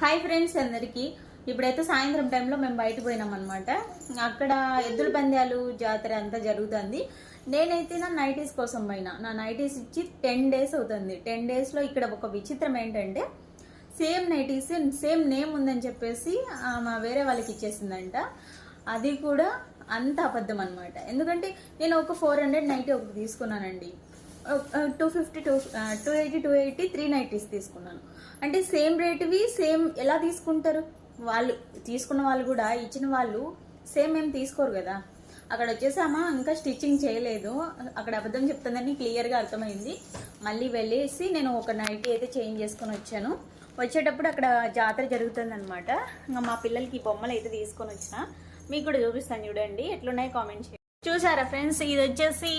Hi friends అందరికీ. ఇప్పుడైతే సాయంత్రం టైంలో మేము బయట పోయినాం అనమాట అక్కడ ఎద్దుల పందాలు జాతర అంతా జరుగుతుంది. నేనైతే నా నైటీస్ కోసం పోయినా. నా నైటీస్ ఇచ్చి టెన్ డేస్ అవుతుంది. టెన్ డేస్లో ఇక్కడ ఒక విచిత్రం ఏంటంటే సేమ్ నైటీస్ సేమ్ నేమ్ ఉందని చెప్పేసి మా వేరే వాళ్ళకి ఇచ్చేసిందంట. అది కూడా అంత అబద్ధం అనమాట ఎందుకంటే నేను ఒక ఫోర్ హండ్రెడ్ నైటీ ఒకటి తీసుకున్నానండి. Two fifty two two eighty two eighty three nineties తీసుకున్నాను. అంటే సేమ్ రేటువి సేమ్ ఎలా తీసుకుంటారు? వాళ్ళు తీసుకున్న వాళ్ళు కూడా ఇచ్చిన వాళ్ళు సేమ్ ఏం తీసుకోరు కదా. అక్కడ వచ్చేసామా ఇంకా స్టిచ్చింగ్ చేయలేదు. అక్కడ అబద్ధం చెప్తుందని క్లియర్గా అర్థమైంది. మళ్ళీ వెళ్ళేసి నేను ఒక నైటీ అయితే చేంజ్ చేసుకొని వచ్చాను. వచ్చేటప్పుడు అక్కడ జాతర జరుగుతుందనమాట ఇంకా మా పిల్లలకి బొమ్మలు అయితే తీసుకొని వచ్చిన. మీకు కూడా చూపిస్తాను చూడండి. ఎట్లున్నాయి కామెంట్ చేయండి. చూసారా ఫ్రెండ్స్? ఇది వచ్చేసి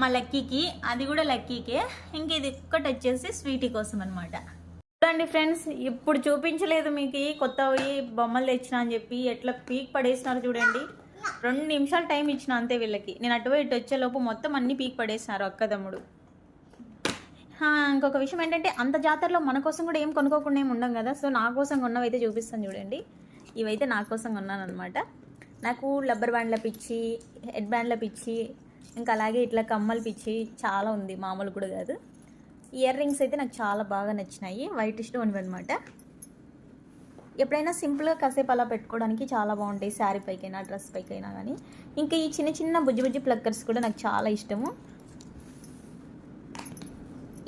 మా లక్కీకి అది కూడా లక్కీకే. ఇంక ఇది ఒక్కటి వచ్చేసి స్వీటీ కోసం అనమాట చూడండి ఫ్రెండ్స్ ఇప్పుడు చూపించలేదు మీకు కొత్తవి బొమ్మలు తెచ్చిన అని చెప్పి ఎట్లా పీక్ పడేసినారు చూడండి. రెండు నిమిషాలు టైం ఇచ్చిన అంతే వీళ్ళకి. నేను అటువై ఇటు వచ్చేలోపు మొత్తం అన్ని పీక్ పడేసినారు అక్కదమ్ముడు ఇంకొక విషయం ఏంటంటే అంత జాతరలో మన కోసం కూడా ఏం కొనుక్కోకుండా ఏమి ఉండం కదా. సో నా కోసం కొన్నవైతే చూపిస్తాను చూడండి. ఇవైతే నా కోసం కొన్నాను అనమాట నాకు లబ్బర్ బ్యాండ్ల పిచ్చి హెడ్ బ్యాండ్ల పిచ్చి ఇంకా అలాగే ఇట్లా కమ్మలు పిచ్చి చాలా ఉంది మామూలు కూడా కాదు. ఇయర్ రింగ్స్ అయితే నాకు చాలా బాగా నచ్చినాయి వైట్ స్టోన్ అనమాట ఎప్పుడైనా సింపుల్గా కాసేపు అలా పెట్టుకోవడానికి చాలా బాగుంటాయి శారీ పైకైనా డ్రెస్ పైకైనా కానీ ఇంకా ఈ చిన్న చిన్న బుజ్జి బుజ్జి ప్లక్కర్స్ కూడా నాకు చాలా ఇష్టము.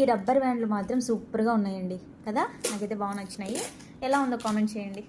ఈ రబ్బర్ బ్యాండ్లు మాత్రం సూపర్గా ఉన్నాయండి కదా? నాకైతే బాగా నచ్చినాయి. ఎలా ఉందో కామెంట్ చేయండి.